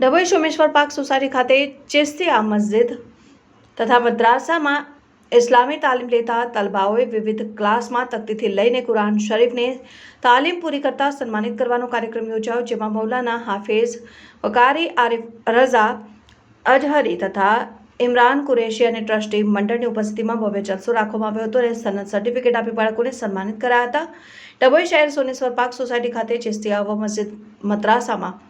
Dabhoi Someshwar park society ખાતે ચેસ્તિયા મસ્જિદ તથા મદ્રાસામાં ઇસ્લામી તાલીમ લેતા તલબાઓએ વિવિધ ક્લાસમાં તકતીથી લઈને કુરાન શરીફને તાલીમ પૂરી કરતા સન્માનિત કરવાનો કાર્યક્રમ યોજાયો, જેમાં મૌલાના હાફેઝ વકારી, આરિફ રઝા અજહરી તથા ઇમરાન કુરેશી અને ટ્રસ્ટી મંડળની ઉપસ્થિતિમાં ભવ્ય જલસો રાખવામાં આવ્યો હતો અને સનદ સર્ટિફિકેટ આપી બાળકોને સન્માનિત કરાયા હતા. ડભોઈ શહેર સોનેશ્વર પાર્ક સોસાયટી ખાતે ચિસ્તિયા મસ્જિદ મદ્રાસામાં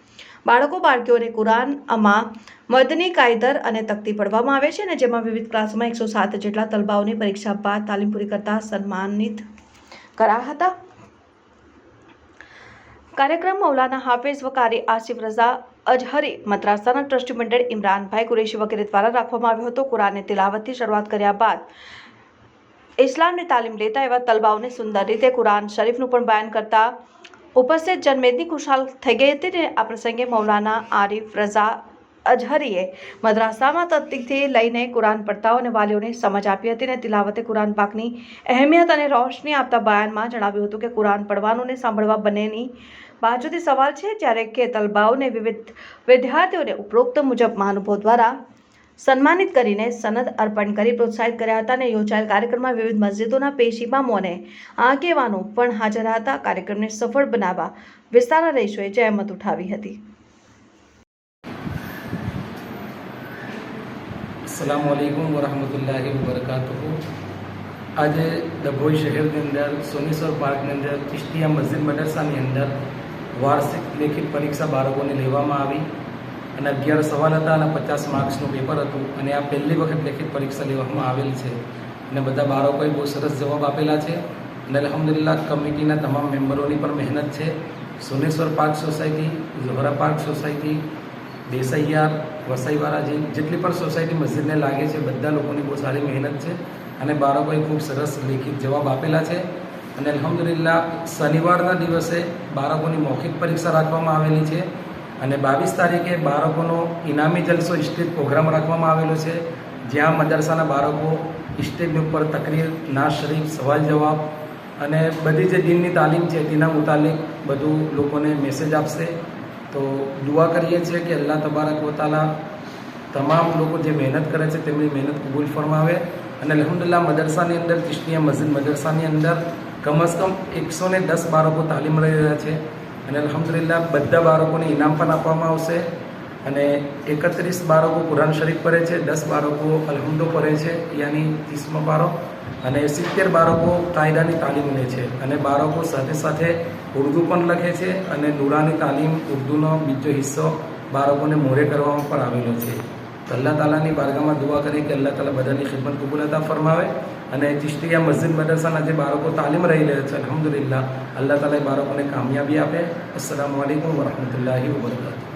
બાળકો, બાળકીઓને કુરાન અમા મદની કાયદર અને તકતી પડવામાં આવે છે અને જેમાં વિવિધ ક્લાસમાં એકસો સાત જેટલા તલબાઓની પરીક્ષા બાદ તાલીમ પૂરી કરતા સન્માનિત કર્યા હતા. કાર્યક્રમ મૌલાના હાફિઝ વકારી આસિફ રઝા અજહરી મદ્રાસાના ટ્રસ્ટી મંડળ ઇમરાનભાઈ કુરેશી વગેરે દ્વારા રાખવામાં આવ્યો હતો. કુરાને તિલાવતથી શરૂઆત કર્યા બાદ ઇસ્લામની તાલીમ લેતા એવા તલબાઓને સુંદર રીતે કુરાન શરીફનું પણ બયાન કરતા ઉપસ્થિત જનમેદની ખુશાલ થઈ ગઈ હતી ને આ પ્રસંગે મૌલાના આરિફ રઝા અઝહરીએ મદ્રાસામાં તત્તિકથી લઈને કુરાન પડતાઓ અને વાલીઓને સમજ આપી હતી અને તિલાવતે કુરાન પાકની અહેમિયત અને રોશની આપતા બયાનમાં જણાવ્યું હતું કે કુરાન પડવાનું અને સાંભળવા બંનેની બાજુથી સવાલ છે, જ્યારે કે તલબાઓને વિવિધ વિદ્યાર્થીઓને ઉપરોક્ત મુજબ મહાનુભવ દ્વારા સન્માનિત કરીને સનદ અર્પણ કરી પ્રોત્સાહિત કર્યા હતા અને યોજાયેલ કાર્યક્રમમાં વિવિધ મસ્જિદોના પેશ ઇમામો અને આગેવાનો પણ હાજર હતા. કાર્યક્રમને સફળ બનાવવા વિસ્તારના રહીશોએ જહેમત ઉઠાવી હતી. અસલામ વાલેકુમ વરહમતુલ્લાહિ વબરકાતુહુ. આજે ડભોઈ શહેરની અંદર સોનેશ્વર પાર્કની અંદર ચિશ્તિયા મસ્જિદ મદરસાની અંદર વાર્ષિક લેખિત પરીક્ષા બાળકોને લેવામાં આવી. અને અગિયાર સવાલ હતા અને પચાસ માર્ક્સનું પેપર હતું. અને આ પહેલી વખત લેખિત પરીક્ષા લેવામાં આવેલ છે. અને બધા બાળકોએ બહુ સરસ જવાબ આપેલા છે. અને અલહમદુલિલ્લાહ, કમિટીના તમામ મેમ્બરોની પણ મહેનત છે. Soneshwar park society, Zohra park society, દેસાઈયાર વસાઈવાળા જેટલી પણ સોસાયટી મસ્જિદને લાગે છે, બધા લોકોની બહુ સારી મહેનત છે. અને બાળકોએ ખૂબ સરસ લેખિત જવાબ આપેલા છે. અને અલહમદુલિલ્લા શનિવારના દિવસે બાળકોની મૌખિક પરીક્ષા રાખવામાં આવેલી છે. અને બાવીસ તારીખે બાળકોનો ઇનામી જલસો સ્ટેજ પ્રોગ્રામ રાખવામાં આવેલો છે, જ્યાં મદરસાના બાળકો સ્ટેજ ઉપર તકરીર ના શરીફ, સવાલ જવાબ અને બધી જે દિનની તાલીમ છે, તેના મુતાલિક બધું લોકોને મેસેજ આપશે. તો દુઆ કરીએ છીએ કે અલ્લાહ તબારક વતાલા તમામ લોકો જે મહેનત કરે છે, તેમની મહેનત કબૂલ ફરમાવે. અને અલહમદુલ્લા મદરસાની અંદર, ચિશ્તિયા મસ્જિદ મદરસાની અંદર કમસ કમ એકસો ને દસ બાળકો તાલીમ લઈ રહ્યા છે. અને અલહમદુલિલ્લા બધા બાળકોને ઇનામ પણ આપવામાં આવશે. અને એકત્રીસ બાળકો કુરાન શરીફ પરે છે, દસ બાળકો અલહમદો પડે છે, યાની ત્રીસમો બાળક. અને સિત્તેર બાળકો કાયદાની તાલીમ લે છે. અને બાળકો સાથે સાથે ઉર્દુ પણ લખે છે અને નુરાની તાલીમ ઉર્દુનો બીજો હિસ્સો બાળકોને મોરે કરવામાં પણ આવેલો છે. તો અલ્લાહ તાલાની બારગામાં દુઆ કરી કે અલ્લાહ તાલા બધાની ખિદમત કબૂલતા ફરમાવે અને ચિશ્તિયા મસ્જિદ મદરસાના જે બાળકો તાલીમ રહી રહ્યા છે, અલહમદુલિલ્લાહ, અલ્લાહ તાલા એ બાળકોને કામયાબી આપે. અસલામ વાલેકુમ વરહમતુલ્લાહિ વબરકાતુ